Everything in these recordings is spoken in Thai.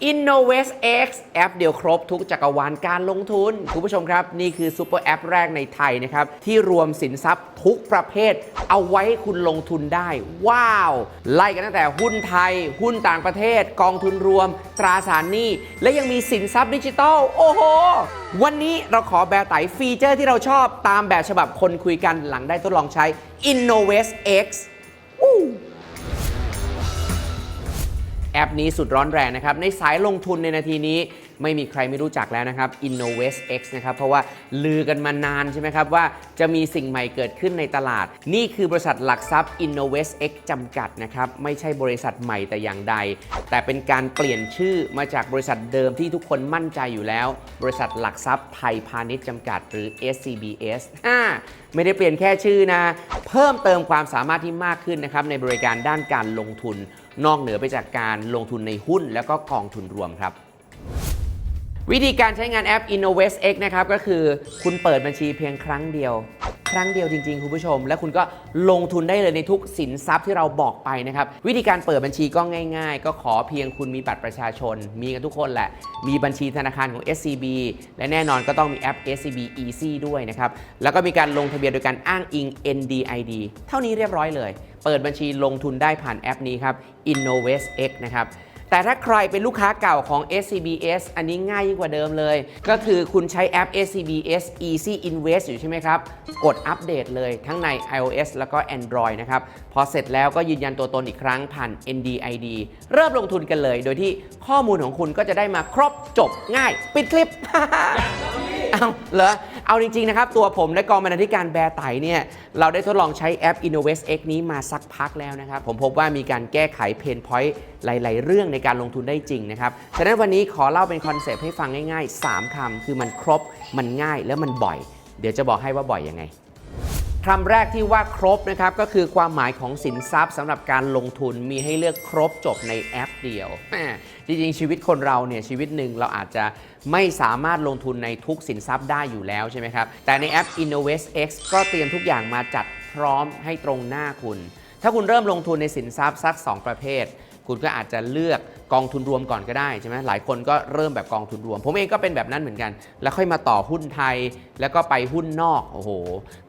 Innovest X แอปเดียวครบทุกจักรวาลการลงทุน คุณผู้ชมครับ นี่คือซูเปอร์แอปแรกในไทยนะครับ ที่รวมสินทรัพย์ทุกประเภท เอาไว้ให้คุณลงทุนได้ ว้าว ไล่กันตั้งแต่หุ้นไทย หุ้นต่างประเทศ กองทุนรวม ตราสารหนี้ และยังมีสินทรัพย์ดิจิทัลโอ้โห วันนี้เราขอแบร์ไตฟีเจอร์ที่เราชอบตามแบบฉบับคนคุยกันหลังได้ทดลองใช้ Innovest X อู้ แอปนี้สุดร้อนแรงนะครับ ในสายลงทุนในนาทีนี้ไม่มีใครไม่รู้จักแล้วนะครับ Innovest X นะครับ เพราะว่าลือกันมานานใช่ไหมครับ ว่าจะมีสิ่งใหม่เกิดขึ้นในตลาด นี่คือบริษัทหลักทรัพย์ Innovest X จำกัดนะครับ ไม่ใช่บริษัทใหม่แต่อย่างใด แต่เป็นการเปลี่ยนชื่อมาจากบริษัทเดิมที่ทุกคนมั่นใจอยู่แล้ว บริษัทหลักทรัพย์ไทยพาณิชย์จำกัด หรือ SCBS อ่าไม่ได้เปลี่ยนแค่ชื่อนะ เพิ่มเติมความสามารถที่มากขึ้นนะครับในบริการด้านการลงทุน นอกเหนือไปจากการลงทุนในหุ้นแล้วก็กองทุนรวมครับ วิธีการใช้งานแอป Innovest X นะครับก็คือคุณเปิดบัญชีเพียงครั้งเดียว ครั้งเดียวจริงๆ คุณผู้ชม และคุณก็ลงทุนได้เลยในทุกสินทรัพย์ที่เราบอกไปนะครับ วิธีการเปิดบัญชีก็ง่าย ๆ ก็ขอเพียงคุณมีบัตรประชาชน มีกันทุกคนแหละ มีบัญชีธนาคารของ SCB และแน่นอนก็ต้องมีแอป SCB Easy ด้วยนะครับแล้วก็มีการลงทะเบียนโดยการอ้างอิง NDID เท่านี้เรียบร้อยเลย เปิดบัญชีลงทุนได้ผ่านแอปนี้ครับ Innovest X นะครับแต่ถ้าใครเป็นลูกค้าเก่าของ SCBS อันนี้ง่ายยิ่งกว่าเดิมเลย ก็คือคุณใช้แอป SCBS Easy Invest อยู่ใช่ไหมครับ กดอัปเดตเลยทั้งใน iOS แล้วก็ Android นะครับ พอเสร็จแล้วก็ยืนยันตัวตนอีกครั้งผ่าน NDID เริ่มลงทุนกันเลย โดยที่ข้อมูลของคุณก็จะได้มาครบจบง่าย ปิดคลิป เอาเหรอ เอาจริงๆนะครับตัวผมและกองบรรณาธิการแบร์ไตเนี่ยเราได้ทดลองใช้แอป Innovest X นี้มาสักพักแล้วนะครับ ผมพบว่ามีการแก้ไขเพนพอยต์หลาย ๆ เรื่องในการลงทุนได้จริงนะครับ ฉะนั้นวันนี้ขอเล่าเป็นคอนเซปต์ให้ฟังง่าย ๆ 3คำคือมันครบมันง่ายและมันบ่อย เดี๋ยวจะบอกให้ว่าบ่อยยังไง คำแรกที่ว่าครบนะครับก็คือความหมายของสินทรัพย์สำหรับการลงทุนมีให้เลือกครบจบในแอปเดียวจริงๆชีวิตคนเราเนี่ยชีวิตหนึ่งเราอาจจะไม่สามารถลงทุนในทุกสินทรัพย์ได้อยู่แล้วใช่ไหมครับ แต่ในแอป Innovest X ก็เตรียมทุกอย่างมาจัดพร้อมให้ตรงหน้าคุณ ถ้าคุณเริ่มลงทุนในสินทรัพย์สัก 2 ประเภท คุณก็อาจจะเลือกกองทุนรวมก่อนก็ได้ใช่ไหมหลายคนก็เริ่มแบบกองทุนรวม ผมเองก็เป็นแบบนั้นเหมือนกัน แล้วค่อยมาต่อหุ้นไทย แล้วก็ไปหุ้นนอกโอ้โห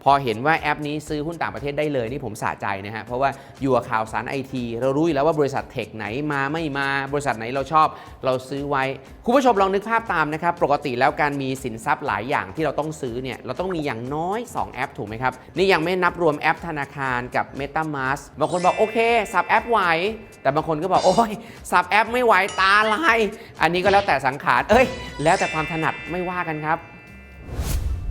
พอเห็นว่าแอปนี้ซื้อหุ้นต่างประเทศได้เลยนี่ผมสะใจนะฮะเพราะว่าอยู่กับข่าวสารไอทีเรารู้อยู่แล้วว่าบริษัทเทคไหนมาไม่มา บริษัทไหนเราชอบ เราซื้อไว้ คุณผู้ชมลองนึกภาพตามนะครับปกติแล้วการมีสินทรัพย์หลายอย่างที่เราต้องซื้อเนี่ยเราต้องมีอย่างน้อย 2 แอปถูกไหมครับนี่ยังไม่นับรวมแอปธนาคารกับ MetaMask บางคนบอกโอเคสับแอปไหวแต่บางคนก็บอกโอ้ยสับแอปไม่ไหวตาลาย อันนี้ก็แล้วแต่สังขาร เอ้ย แล้วแต่ความถนัดไม่ว่ากันครับ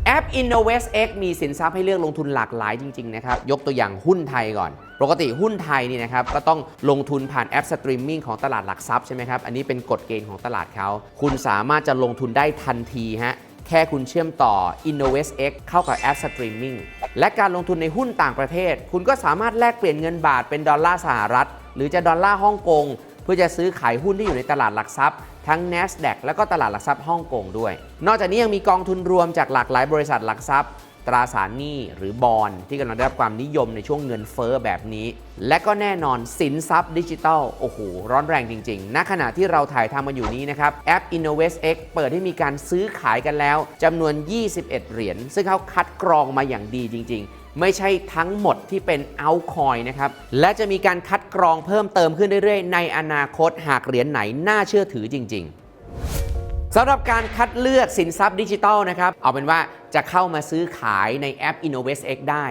แอป Innovest X มีสินทรัพย์ให้เลือกลงทุนหลากหลายจริง ๆ นะครับ ยกตัวอย่างหุ้นไทยก่อน ปกติหุ้นไทยนี่นะครับ ก็ต้องลงทุนผ่านแอปสตรีมมิ่งของตลาดหลักทรัพย์ใช่ไหมครับ อันนี้เป็นกฎเกณฑ์ของตลาดเขา คุณสามารถจะลงทุนได้ทันทีฮะ แค่คุณเชื่อมต่อ Innovest X เข้ากับแอปสตรีมมิ่งและการลงทุนในหุ้นต่างประเทศ คุณก็สามารถแลกเปลี่ยนเงินบาทเป็นดอลลาร์สหรัฐ หรือจะดอลลาร์ฮ่องกงเพื่อจะซื้อขายหุ้นที่อยู่ในตลาดหลักทรัพย์ ทั้ง NASDAQ แล้วก็ตลาดหลักทรัพย์ฮ่องกงด้วย นอกจากนี้ยังมีกองทุนรวมจากหลากหลายบริษัทหลักทรัพย์ตราสารหนี้หรือบอลที่กำลังได้รับความนิยมในช่วงเงินเฟ้อแบบนี้ และก็แน่นอนสินทรัพย์ดิจิทัล โอ้โห ร้อนแรงจริงๆ ณขณะที่เราถ่ายทำมาอยู่นี้นะครับ แอป Innovest X เปิดให้มีการซื้อขายกันแล้วจำนวน 21 เหรียญซึ่งเขาคัดกรองมาอย่างดีจริง ๆ ไม่ใช่ทั้งหมดที่เป็นเอาคอยนะครับ และจะมีการคัดกรองเพิ่มเติมขึ้นเรื่อยๆ ในอนาคตหากเหรียญไหนน่าเชื่อถือจริง ๆสำหรับการคัดเลือกสินทรัพย์ดิจิทัลนะครับ เอาเป็นว่าจะเข้ามาซื้อขายในแอป Innovest X ได้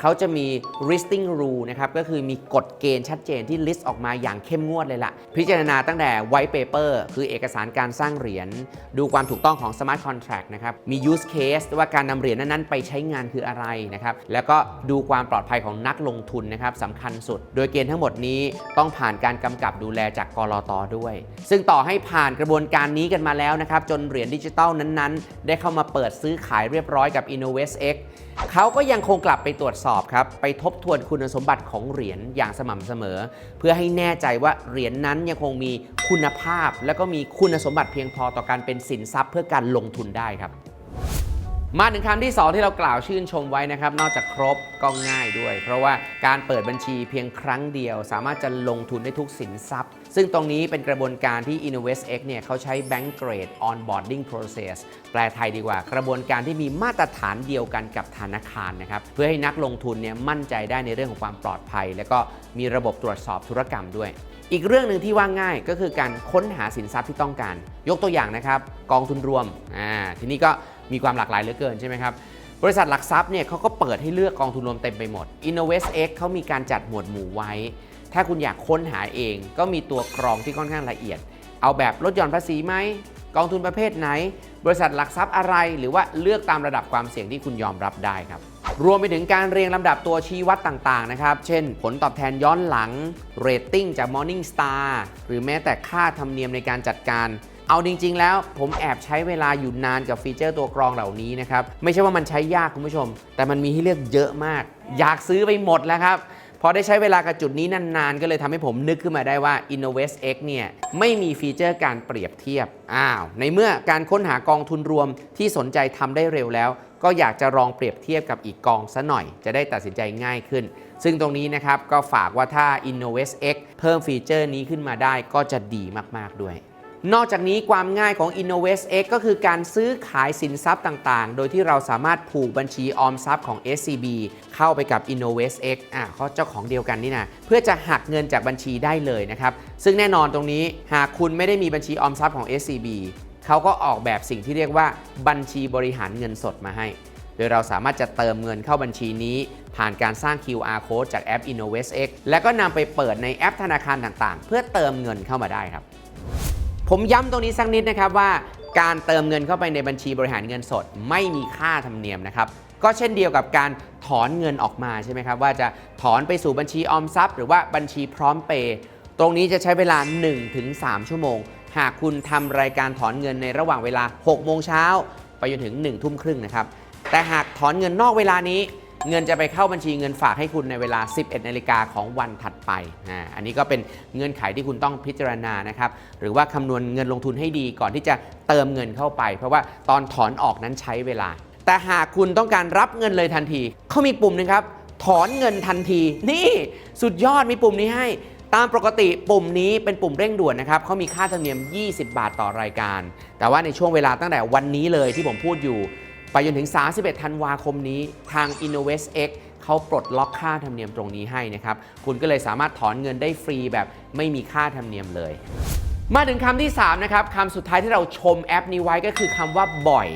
เขาจะมี listing rule นะครับ ก็คือมีกฎเกณฑ์ชัดเจนที่ list ออกมาอย่างเข้มงวดเลยล่ะ พิจารณาตั้งแต่ white paper คือเอกสารการสร้างเหรียญ ดูความถูกต้องของ smart contract นะครับ มี use case ว่าการนำเหรียญนั้นๆ ไปใช้งานคืออะไรนะครับ แล้วก็ดูความปลอดภัยของนักลงทุนนะครับสำคัญสุด โดยเกณฑ์ทั้งหมดนี้ต้องผ่านการกำกับดูแลจากกรอตด้วย ซึ่งต่อให้ผ่านกระบวนการนี้กันมาแล้วนะครับ จนเหรียญดิจิตอลนั้นๆ ได้เข้ามาเปิดซื้อขายเรียบร้อยกับ Innovest X เขาก็ยังคงกลับไปตรวจสอบครับ ไปทบทวนคุณสมบัติของเหรียญอย่างสม่ำเสมอ เพื่อให้แน่ใจว่าเหรียญนั้นยังคงมีคุณภาพ และก็มีคุณสมบัติเพียงพอต่อการเป็นสินทรัพย์เพื่อการลงทุนได้ครับ มาถึงคำที่ 2 ที่เรากล่าวชื่นชมไว้นะครับ นอกจากครบก็ง่ายด้วย เพราะว่าการเปิดบัญชีเพียงครั้งเดียว สามารถจะลงทุนได้ทุกสินทรัพย์ ซึ่งตรงนี้เป็นกระบวนการที่ InnovestX เนี่ยเขาใช้ Bank Grade Onboarding Process แปลไทยดีกว่า กระบวนการที่มีมาตรฐานเดียวกันกับธนาคารนะครับ เพื่อให้นักลงทุนเนี่ยมั่นใจได้ในเรื่องของความปลอดภัย และก็มีระบบตรวจสอบธุรกรรมด้วยอีกเรื่องหนึ่งที่ว่าง่ายก็คือการค้นหาสินทรัพย์ที่ต้องการ ยกตัวอย่างนะครับ กองทุนรวมอ่าทีนี้ก็ มีความหลากหลายเหลือเกินใช่ไหมครับ บริษัทหลักทรัพย์เนี่ยเขาก็เปิดให้เลือกกองทุนรวมเต็มไปหมด InnovestX เขามีการจัดหมวดหมู่ไว้ ถ้าคุณอยากค้นหาเอง ก็มีตัวกรองที่ค่อนข้างละเอียด เอาแบบลดหย่อนภาษีไหมกองทุนประเภทไหน บริษัทหลักทรัพย์อะไร หรือว่าเลือกตามระดับความเสี่ยงที่คุณยอมรับได้ครับ รวมไปถึงการเรียงลำดับตัวชี้วัดต่างๆนะครับ เช่น ผลตอบแทนย้อนหลังเรตติ้งจาก Morning Star หรือแม้แต่ค่าธรรมเนียมในการจัดการ เอาจริง ๆ แล้วผมแอบใช้เวลาอยู่นานกับฟีเจอร์ตัวกรองเหล่านี้นะครับ ไม่ใช่ว่ามันใช้ยากคุณผู้ชม แต่มันมีให้เลือกเยอะมาก อยากซื้อไปหมดแล้วครับพอได้ใช้เวลากับจุดนี้นาน ๆ ก็เลยทำให้ผมนึกขึ้นมาได้ว่า InnovestX เนี่ยไม่มีฟีเจอร์การเปรียบเทียบ อ้าว ในเมื่อการค้นหากองทุนรวมที่สนใจทำได้เร็วแล้ว ก็อยากจะลองเปรียบเทียบกับอีกกองซะหน่อย จะได้ตัดสินใจง่ายขึ้น ซึ่งตรงนี้นะครับก็ฝากว่าถ้า InnovestX เพิ่มฟีเจอร์นี้ขึ้นมาได้ก็จะดีมาก ๆ ด้วย นอกจากนี้ความง่ายของ InnovestX ก็คือการซื้อขายสินทรัพย์ต่างๆ โดยที่เราสามารถผูกบัญชีออมทรัพย์ของ SCB เข้าไปกับ InnovestX อะเขาเจ้าของเดียวกันนี่นะเพื่อจะหักเงินจากบัญชีได้เลยนะครับ ซึ่งแน่นอนตรงนี้หากคุณไม่ได้มีบัญชีออมทรัพย์ของ SCB เขาก็ออกแบบสิ่งที่เรียกว่าบัญชีบริหารเงินสดมาให้ โดยเราสามารถจะเติมเงินเข้าบัญชีนี้ ผ่านการสร้าง QR code จากแอป InnovestX แล้วก็นำไปเปิดในแอปธนาคารต่างๆ เพื่อเติมเงินเข้ามาได้ครับ ผมย้ำตรงนี้สักนิดนะครับว่าการเติมเงินเข้าไปในบัญชีบริหารเงินสด ไม่มีค่าธรรมเนียมนะครับก็เช่นเดียวกับการถอนเงินออกมาใช่ไหมครับว่าจะถอนไปสู่บัญชีออมทรัพย์ หรือว่าบัญชีพร้อมเปย์ตรงนี้จะใช้เวลา 1-3 ชั่วโมง หากคุณทำรายการถอนเงินในระหว่างเวลา 6 โมงเช้าไปจนถึง 1 ทุ่มครึ่งนะครับแต่หากถอนเงินนอกเวลานี้ เงินจะไปเข้าบัญชีเงินฝากให้คุณในเวลา 11นาฬิกาของวันถัดไปอันนี้ก็เป็นเงื่อนไขที่คุณต้องพิจารณานะครับ หรือว่าคำนวณเงินลงทุนให้ดีก่อนที่จะเติมเงินเข้าไป เพราะว่าตอนถอนออกนั้นใช้เวลา แต่หากคุณต้องการรับเงินเลยทันทีเขามีปุ่มนึงครับถอนเงินทันที นี่สุดยอดมีปุ่มนี้ให้ตามปกติปุ่มนี้เป็นปุ่มเร่งด่วนนะครับเขามีค่าธรรมเนียม 20 บาทต่อรายการ แต่ว่าในช่วงเวลาตั้งแต่วันนี้เลยที่ผมพูดอยู่ ไปจนถึง 31 ธันวาคมนี้ทาง InnovestX เขาปลดล็อกค่าธรรมเนียมตรงนี้ให้นะครับ คุณก็เลยสามารถถอนเงินได้ฟรีแบบไม่มีค่าธรรมเนียมเลย มาถึงคำที่ 3 นะครับคำสุดท้ายที่เราชมแอปนี้ไว้ก็คือคำว่าบ่อย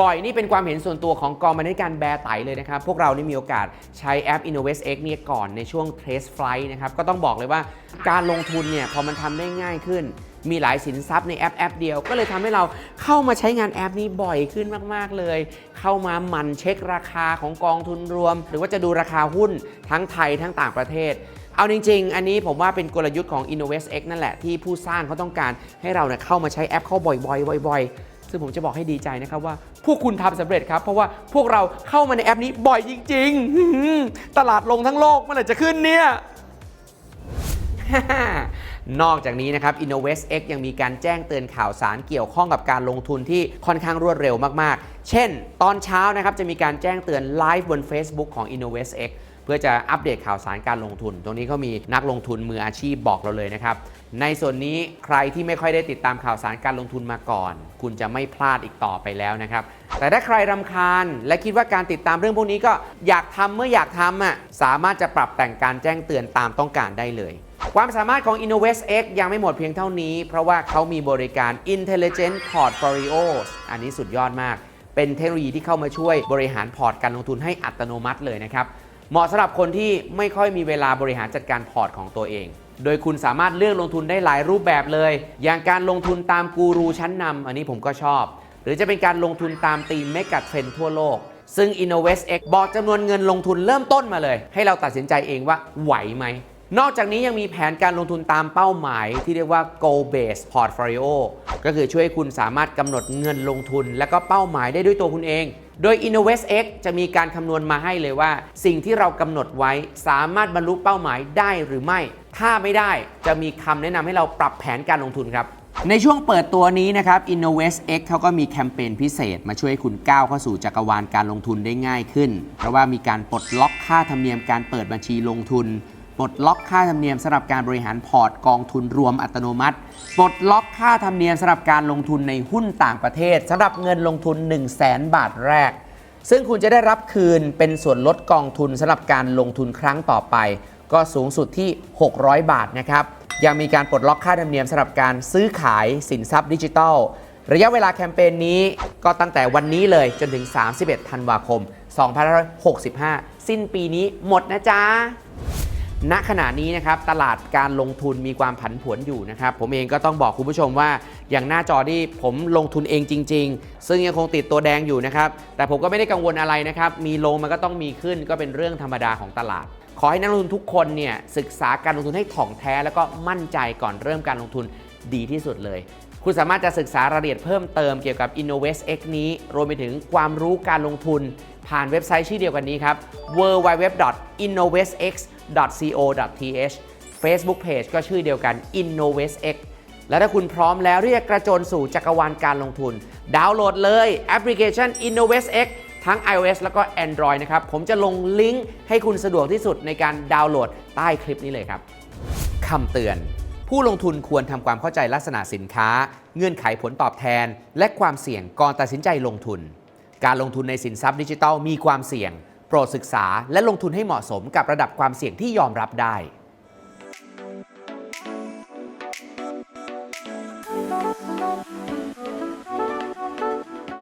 บ่อยนี่เป็นความเห็นส่วนตัวของกองบรรณาธิการแบร์ไตเลยนะครับ พวกเรานี่มีโอกาสใช้แอป InnovestX เนี่ยก่อนในช่วง Trace Flight นะครับ ก็ต้องบอกเลยว่าการลงทุนเนี่ยพอมันทำได้ง่ายขึ้น มีหลายสินทรัพย์ในแอปแอปเดียว ก็เลยทำให้เราเข้ามาใช้งานแอปนี้บ่อยขึ้นมาก ๆ เลย เข้ามาหมั่นเช็คราคาของกองทุนรวม หรือว่าจะดูราคาหุ้นทั้งไทยทั้งต่างประเทศเอาจริง ๆ อันนี้ผมว่าเป็นกลยุทธ์ของ InnovestX นั่นแหละที่ผู้สร้างเขาต้องการให้เราเนี่ยเข้ามาใช้แอปเข้าบ่อยๆบ่อยๆ ซึ่งผมจะบอกให้ดีใจนะครับว่า พวกคุณทำสำเร็จครับ เพราะว่าพวกเราเข้ามาในแอปนี้บ่อยจริง ๆ ตลาดลงทั้งโลกมื่อไหร่จะขึ้นเนี่ยนอกจากนี้นะครับ InnovestX ยังมีการแจ้งเตือนข่าวสารเกี่ยวข้องกับการลงทุนที่ค่อนข้างรวดเร็วมากๆ เช่น ตอนเช้านะครับจะมีการแจ้งเตือนไลฟ์บน Facebook ของ InnovestX เพื่อจะอัปเดตข่าวสารการลงทุน ตรงนี้เขามีนักลงทุนมืออาชีพบอกเราเลยนะครับ ในส่วนนี้ใครที่ไม่ค่อยได้ติดตามข่าวสารการลงทุนมาก่อน คุณจะไม่พลาดอีกต่อไปแล้วนะครับ แต่ถ้าใครรำคาญและคิดว่าการติดตามเรื่องพวกนี้ก็อยากทำเมื่ออยากทำอะสามารถจะปรับแต่งการแจ้งเตือนตามต้องการได้เลยความสามารถของ InnovestX ยังไม่หมดเพียงเท่านี้ เพราะว่าเขามีบริการ Intelligent Portfolios อันนี้สุดยอดมาก เป็นเทคโนโลยีที่เข้ามาช่วยบริหารพอร์ตการลงทุนให้อัตโนมัติเลยนะครับ เหมาะสำหรับคนที่ไม่ค่อยมีเวลาบริหารจัดการพอร์ตของตัวเอง โดยคุณสามารถเลือกลงทุนได้หลายรูปแบบเลย อย่างการลงทุนตามกูรูชั้นนำอันนี้ผมก็ชอบ หรือจะเป็นการลงทุนตามตีมเมกะเทรนทั่วโลก ซึ่ง InnovestX บอกจำนวนเงินลงทุนเริ่มต้นมาเลย ให้เราตัดสินใจเองว่าไหวไหมนอกจากนี้ยังมีแผนการลงทุนตามเป้าหมายที่เรียกว่า goal based portfolio ก็คือช่วยคุณสามารถกำหนดเงินลงทุน และก็เป้าหมายได้ด้วยตัวคุณเอง โดย InnovestX จะมีการคำนวณมาให้เลยว่า สิ่งที่เรากำหนดไว้สามารถบรรลุเป้าหมายได้หรือไม่ ถ้าไม่ได้จะมีคำแนะนำให้เราปรับแผนการลงทุนครับในช่วงเปิดตัวนี้นะครับ Innovest X เขาก็มีแคมเปญพิเศษมาช่วยให้คุณก้าวเข้าสู่จักรวาลการลงทุนได้ง่ายขึ้น เพราะว่ามีการปลดล็อกค่าธรรมเนียมการเปิดบัญชีลงทุน ปลดล็อกค่าธรรมเนียมสำหรับการบริหารพอร์ตกองทุนรวมอัตโนมัติ ปลดล็อกค่าธรรมเนียมสำหรับการลงทุนในหุ้นต่างประเทศสำหรับเงินลงทุน 1 0 0 0 0แบาทแรก ซึ่งคุณจะได้รับคืนเป็นส่วนลดกองทุนสำหรับการลงทุนครั้งต่อไป ก็สูงสุดที่ 600 บาทนะครับยังมีการปลดล็อกค่าธรรมเนียมสำหรับการซื้อขายสินทรัพย์ดิจิทัล ระยะเวลาแคมเปญนี้ก็ตั้งแต่วันนี้เลยจนถึง 31 ธันวาคม 2565 สิ้นปีนี้หมดนะจ๊ะ ณขณะนี้นะครับตลาดการลงทุนมีความผันผวนอยู่นะครับผมเองก็ต้องบอกคุณผู้ชมว่า อย่างหน้าจอที่ผมลงทุนเองจริง ๆ ซึ่งยังคงติดตัวแดงอยู่นะครับแต่ผมก็ไม่ได้กังวลอะไรนะครับมีลงมันก็ต้องมีขึ้นก็เป็นเรื่องธรรมดาของตลาด ขอให้นักลงทุนทุกคนเนี่ยศึกษาการลงทุนให้ถ่องแท้ แล้วก็มั่นใจก่อนเริ่มการลงทุนดีที่สุดเลย คุณสามารถจะศึกษารายละเอียดเพิ่มเติมเกี่ยวกับ Innovest X นี้รวมไปถึงความรู้การลงทุน ผ่านเว็บไซต์ชื่อเดียวกันนี้ครับ www.innovestx.co.th Facebook Page ก็ชื่อเดียวกัน InnovestX และถ้าคุณพร้อมแล้วที่จะกระโจนสู่จักรวาลการลงทุน ดาวน์โหลดเลยแอปพลิเคชัน InnovestX ทั้ง iOS แล้วก็ Android นะครับ ผมจะลงลิงก์ให้คุณสะดวกที่สุดในการดาวน์โหลดใต้คลิปนี้เลยครับคำเตือน ผู้ลงทุนควรทำความเข้าใจลักษณะสินค้า เงื่อนไขผลตอบแทน และความเสี่ยงก่อนตัดสินใจลงทุน การลงทุนในสินทรัพย์ดิจิทัลมีความเสี่ยง โปรดศึกษาและลงทุนให้เหมาะสมกับระดับความเสี่ยงที่ยอมรับได้